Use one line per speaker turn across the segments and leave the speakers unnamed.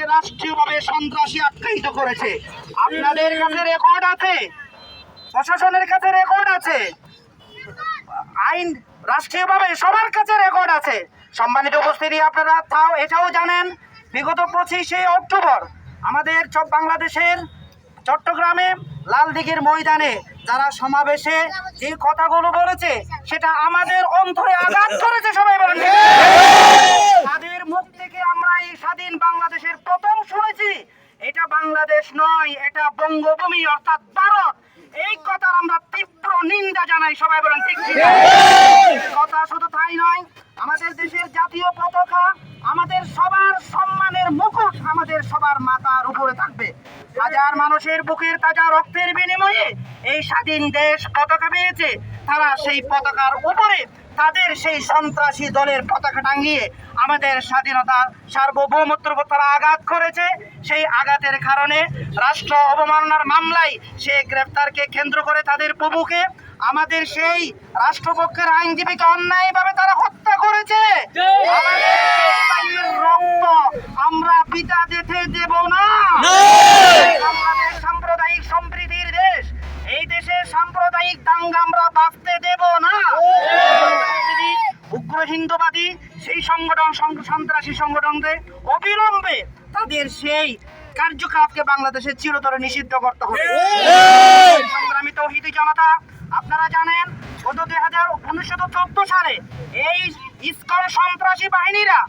বাংলাদেশে রাষ্ট্রীয়ভাবে সন্ত্রাসী আখ্যায়িত করেছে। আপনাদের কাছে রেকর্ড আছে। প্রশাসনের কাছে রেকর্ড আছে। আইন রাষ্ট্রীয়ভাবে সবার কাছে রেকর্ড আছে। সম্মানিত উপস্থিতি, আপনারা তাও এটাও জানেন, বিগত পঁচিশে অক্টোবর আমাদের সব বাংলাদেশের চট্টগ্রামে লালদিঘির ময়দানে যারা সমাবেশে যে কথাগুলো বলেছে, সেটা আমাদের অন্তরে আঘাত করেছে সবাই বলেন ঠিক? তাদের মুখ থেকে আমরা এই স্বাধীন বাংলাদেশের প্রথম শুনেছি এটা বাংলাদেশ নয়, এটা বঙ্গভূমি, অর্থাৎ ভারত। এই কথার আমরা তীব্র নিন্দা জানাই, সবাই বলেন, ঠিক ঠিক কথা শুধু তাই নয়, আমাদের দেশের জাতীয় পতাকা, আমাদের সবার সম্মানের মুকুট, আমাদের সবার মাথার উপরে থাকবে। হাজার মানুষের বুকের তাজা রক্তের বিনিময়ে এই স্বাধীন দেশ পতাকা পেয়েছে। তারা সেই পতাকার উপরে তাদের সেই সন্ত্রাসী দলের পতাকা টাঙ্গিয়ে আমাদের স্বাধীনতা সার্বভৌমত্বের উপর তারা আঘাত করেছে। সেই আঘাতের কারণে রাষ্ট্র অবমাননার মামলায় সে গ্রেপ্তারকে কেন্দ্র করে তাদের প্রভুকে, আমাদের সেই রাষ্ট্রপক্ষের আইনজীবীকে অন্যায়ভাবে তারা হত্যা করেছে আমরা যেতে দেব না বাংলাদেশ সাম্প্রদায়িক সম্প্রীতির দেশ এই দেশে সাম্প্রদায়িক দাঙ্গা আমরা বাঁচতে দেব না। উগ্র হিন্দুবাদী সেই সংগঠন সন্ত্রাসী সংগঠনদের অবিলম্বে তাদের সেই কার্যকলাপকে বাংলাদেশে চিরতরে নিষিদ্ধ করতে হবে। সংগ্রামী তৌহিদি জনতা আপনারা জানেন গত দুই হাজার উনিশশো সালে এই ইস্কন সন্ত্রাসী বাহিনীরা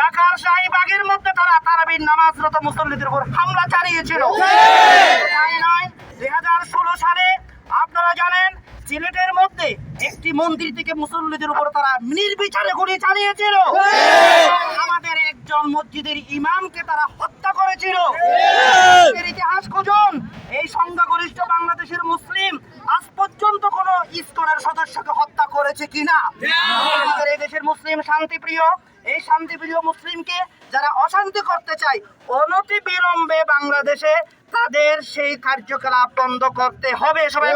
ঢাকার শাহীবাগের মধ্যে তারা তারাবির নামাজরত মুসল্লিদের উপর হামলা চালিয়েছিল। তাই নয় দুই হাজার ষোলো সালে আপনারা জানেন সিলেটের মধ্যে একটি মন্দির থেকে মুসল্লিদের উপর তারা নির্বিচারে গুলি চালিয়েছিল। আমাদের একজন মসজিদের ইমামকে তারা হত্যা করেছিল। ইতিহাস খুঁজুন এই সংখ্যাগরিষ্ঠ বাংলাদেশের মুসলিম আজ পর্যন্ত কোন ইস্কনের সদস্যকে হত্যা করেছে কিনা? আমাদের এই দেশের মুসলিম শান্তিপ্রিয় এই শান্তিপ্রিয় মুসলিমকে যারা অশান্তি করতে চায় অনতি বিলম্বে বাংলাদেশে তাদের সেই কার্যকলাপ বন্ধ করতে হবে। সবাই